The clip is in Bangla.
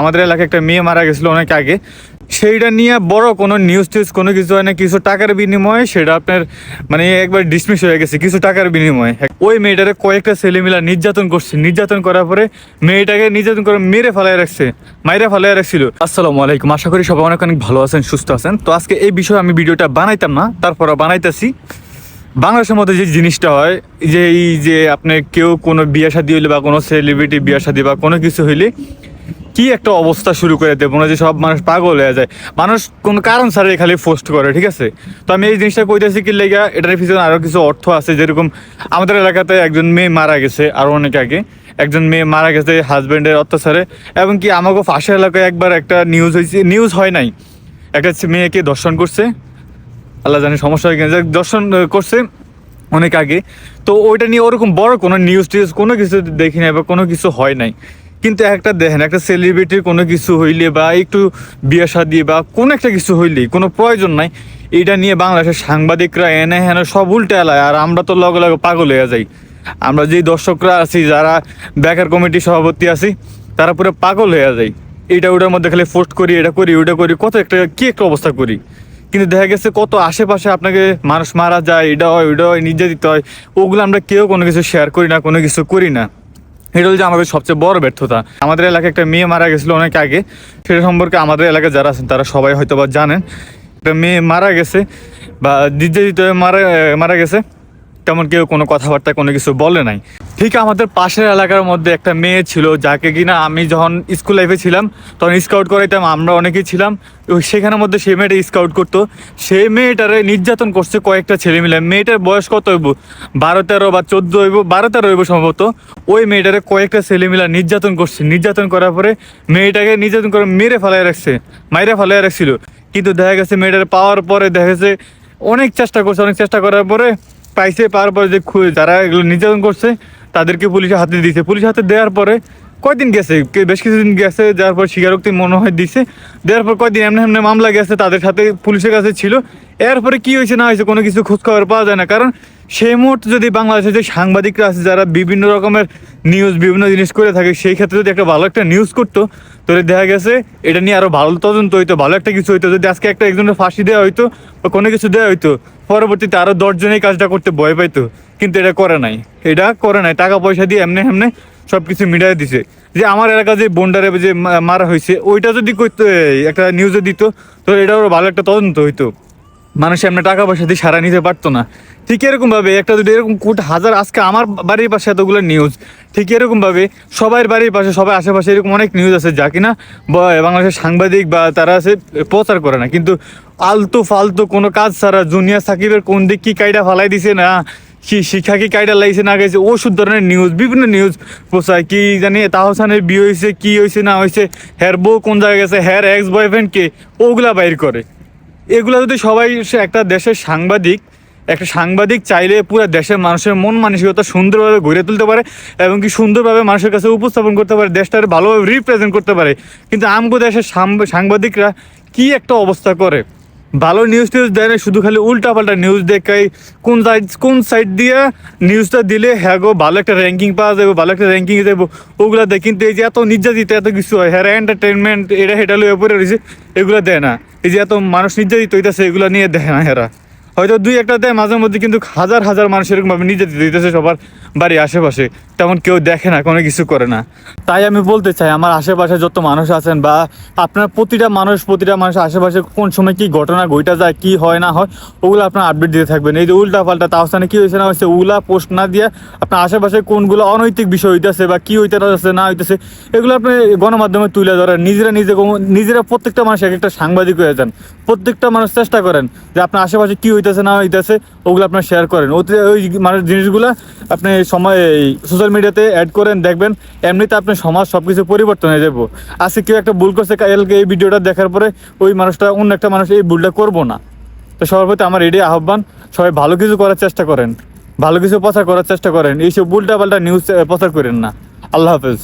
আমাদের এলাকায় একটা মেয়ে মারা গেছিল অনেক আগে। সেইটা নিয়ে বড় কোনো নিউজ টিউজ কোনো কিছু হয় না, কিছু টাকার বিনিময়ে সেটা আপনার মানে একবার ডিসমিস হয়ে গেছে, কিছু টাকার বিনিময়ে। ওই মেয়েটারে কয়েকটা ছেলেমিলা নির্যাতন করছে। নির্যাতন করার পরে মেয়েটাকে নির্যাতন করে মেরে ফেলায় রাখছে, মাইরে ফেলায় রাখছিল। আসসালামু আলাইকুম, আশা করি সবাই অনেক অনেক ভালো আছেন, সুস্থ আছেন। তো আজকে এই বিষয়ে আমি ভিডিওটা বানাইতাম না তারপর বানাইতেছি। বাংলাদেশের মধ্যে যে জিনিসটা হয়, যে এই যে আপনি কেউ কোনো বিয়ে শাদি হইলে বা কোনো সেলিব্রিটি বিয়ে শাদী বা কোনো কিছু হইলে কি একটা অবস্থা শুরু করে দেবো না যে সব মানুষ পাগল হয়ে যায়। মানুষ কোনো কারণ ছাড়াই খালি পোস্ট করে, ঠিক আছে? তো আমি এই জিনিসটা কইতেছি কি লেগা, এটার পিছনে আরও কিছু অর্থ আছে। যেরকম আমাদের এলাকাতে একজন মেয়ে মারা গেছে আরও অনেক আগে। একজন মেয়ে মারা গেছে হাজব্যান্ডের অত্যাচারে। এবং কি আমাকে পাশের এলাকায় একবার একটা নিউজ হয়েছে নিউজ হয় নাই। একটা মেয়েকে দর্শন করছে। আল্লাহ জানি সমস্যা হয়ে গেছে দর্শন করছে অনেক আগে। তো ওইটা নিয়ে ওরকম বড় কোনো নিউজ টিউজ কোনো কিছু দেখি নাই বা কোনো কিছু হয় নাই। কিন্তু একটা দেখেন, একটা সেলিব্রিটির কোনো কিছু হইলে বা একটু বিয়ে শাদি বা কোনো একটা কিছু হইলে, কোনো প্রয়োজন নাই। এটা নিয়ে বাংলাদেশের সাংবাদিকরা এনে হেনে সব উল্টে এলায় আর আমরা তো লগে লগে পাগল হয়ে যাই। আমরা যেই দর্শকরা আছি, যারা ব্যাকার কমিটির সভাপতি আছি, তারা পুরো পাগল হয়ে যায় এটা ওটার মধ্যে খালি পোস্ট করি, এটা করি ওটা করি, কত একটা কি একটা অবস্থা করি। কিন্তু দেখা গেছে কত আশেপাশে আপনাকে মানুষ মারা যায়, এটা হয়, ওইটা হয়, নির্যাতিত হয়। ওগুলো আমরা কেউ কোনো কিছু শেয়ার করি না, কোনো কিছু করি না। এটা হচ্ছে আমাদের সবচেয়ে বড় ব্যর্থতা। আমাদের এলাকায় একটা মেয়ে মারা গেছিল অনেক আগে। সেটা সম্পর্কে আমাদের এলাকায় যারা আছেন, তারা সবাই হয়তো বা জানেন। একটা মেয়ে মারা গেছে বা নির্যাতিত মারা মারা গেছে, তেমন কেউ কোনো কথাবার্তা কোনো কিছু বলে নাই। ঠিক আমাদের পাশের এলাকার মধ্যে একটা মেয়ে ছিল, যাকে কিনা আমি যখন স্কুল লাইফে ছিলাম, তখন স্কাউট করাইতাম, আমরা অনেকেই ছিলাম। সেখানের মধ্যে সেই মেয়েটা স্কাউট করতো। সেই মেয়েটারে নির্যাতন করছে কয়েকটা ছেলে মিলে। মেয়েটার বয়স কত হইব? বারো, তেরো বা চোদ্দ হইব? বারো, তেরো হইব সম্ভবত। ওই মেয়েটারে কয়েকটা ছেলে মিলা নির্যাতন করছে। নির্যাতন করার পরে মেয়েটাকে নির্যাতন করে মেরে ফেলাই রাখছে, মাইরে ফেলাই রাখছিল। কিন্তু দেখা গেছে মেয়েটার পাওয়ার পরে দেখা গেছে অনেক চেষ্টা করছে, অনেক চেষ্টা করার পরে পাইছে, পাওয়ার পরে যে যারা এগুলো নির্যাতন করছে তাদেরকে পুলিশের হাতে দিয়েছে পুলিশের হাতে দেওয়ার পরে কয়দিন গেছে? বেশ কিছুদিন গেছে, যার পর স্বীকারোক্তি মনে হয় দিছে। দেওয়ার পর কয়দিন এমনি এমনি মামলা গেছে, তাদের সাথে পুলিশের কাছে ছিল। এরপরে কি হয়েছে না হয়েছে কোনো কিছু খোঁজ খবর পাওয়া যায় না। কারণ সেই মুহূর্তে যদি বাংলাদেশে যে সাংবাদিকরা আছে, যারা বিভিন্ন রকমের নিউজ বিভিন্ন জিনিস করে থাকে, সেই ক্ষেত্রে যদি একটা ভালো একটা নিউজ করতো, তাহলে দেখা গেছে এটা নিয়ে আরও ভালো তদন্ত হইতো, ভালো একটা কিছু হইতো। যদি আজকে একটা একজনের ফাঁসি দেওয়া হইতো বা কোনো কিছু দেওয়া হইতো, পরবর্তীতে আরও দশজনেই কাজটা করতে ভয় পাইতো। কিন্তু এটা করে নাই। এটা করে নাই। টাকা পয়সা দিয়ে এমনি এমনি সব কিছু মিটাই দিছে। যে আমার এলাকা যে বন্ডারে যে মারা হয়েছে, ওইটা যদি করতো একটা নিউজে দিত তো এটা আরও ভালো একটা তদন্ত হইতো। মানুষ এমনি টাকা পয়সা দিয়ে সারা নিতে পারতো না। ঠিক এরকম ভাবে একটা যদি এরকম কোটি হাজার, আজকে আমার বাড়ির পাশে এতগুলো নিউজ ঠিক এরকম ভাবে সবার বাড়ির পাশে, সবাই আশেপাশে এরকম অনেক নিউজ আছে যা কিনা বাংলাদেশের সাংবাদিক বা তারা আছে, প্রচার করে না। কিন্তু আলতু ফালতু কোনো কাজ ছাড়া জুনিয়র সাকিবের কোন দিক কি কাইডা ফালাই দিছে না কি শিক্ষা কি কাইডা লাগছে না গেছে ওষুধ ধরনের নিউজ বিভিন্ন নিউজ পোষায় কি জানি তাহসানের বিয়ে হয়েছে কি হয়েছে না হয়েছে হ্যার বউ কোন জায়গায় গেছে হ্যার এক্স বয়ফ্রেন্ড কে, ওগুলা বাইর করে। এগুলো যদি সবাই সে একটা দেশের সাংবাদিক, একটা সাংবাদিক চাইলে পুরো দেশের মানুষের মন মানসিকতা সুন্দরভাবে গড়ে তুলতে পারে এবং কি সুন্দরভাবে মানুষের কাছে উপস্থাপন করতে পারে, দেশটার ভালোভাবে রিপ্রেজেন্ট করতে পারে। কিন্তু আমগো দেশের সাংবাদিকরা কি একটা অবস্থা করে? ভালো নিউজ টিউজ দেয় না শুধু খালি উল্টা পাল্টা নিউজ দেখাই কোন সাইড কোন সাইড দিয়ে নিউজটা দিলে হ্যাঁ গো, ভালো একটা র্যাঙ্কিং পাওয়া যাবে, ভালো একটা র্যাঙ্কিং যাব ওগুলা দেয় কিন্তু এই যে এত নির্যাতিত, এত কিছু হয় হ্যাঁ এন্টারটেনমেন্ট এটা হেটা লয়ে পড়ে রয়েছে, এগুলো দেয় না। এই যে এত মানুষ নির্যাতিত হইতেছে, এগুলো নিয়ে দেয় না হেরা। হয়তো দুই একটা দেয়, মাঝে মধ্যে কিন্তু হাজার হাজার মানুষ এরকমভাবে নির্যাতিত হইতেছে সবার বাড়ির আশেপাশে। তেমন কেউ দেখে না, কোনো কিছু করে না। তাই আমি বলতে চাই, আমার আশেপাশে যত মানুষ আছেন বা আপনার প্রতিটা মানুষ প্রতিটা মানুষ আশেপাশে কোন সময় কি ঘটনা ঘটা যায়, কি হয়, না হয়, ওগুলো আপনার আপডেট দিতে থাকবেন। এই যে উল্টা পাল্টা তাহসানে কি হয়েছে না হয়েছে ওগুলা পোস্ট না দিয়ে আপনার আশেপাশে কোনগুলো অনৈতিক বিষয় হইতেছে বা কি হইতে আছে না হইতেছে, এগুলো আপনি গণমাধ্যমে তুলে ধরেন। নিজেরা নিজে নিজেরা প্রত্যেকটা মানুষ এক একটা সাংবাদিক হয়ে যান। প্রত্যেকটা মানুষ চেষ্টা করেন যে আপনার আশেপাশে কি হইতেছে, না হইতেছে, ওগুলো আপনার শেয়ার করেন। ওতে ওই মানুষ জিনিসগুলো আপনি সময় সোশ্যাল মিডিয়াতে অ্যাড করেন, দেখবেন এমনিতে আপনি সমাজ সব কিছু পরিবর্তন হয়ে যাব। আজকে কেউ একটা ভুল করছে, কালকে এই ভিডিওটা দেখার পরে ওই মানুষটা, অন্য একটা মানুষ এই ভুলটা করব না। তো সবার প্রতি আমার এটাই আহ্বান, সবাই ভালো কিছু করার চেষ্টা করেন। ভালো কিছু প্রচার করার চেষ্টা করেন। এইসব উল্টা পাল্টা নিউজ প্রচার করেন না। আল্লাহ হাফেজ।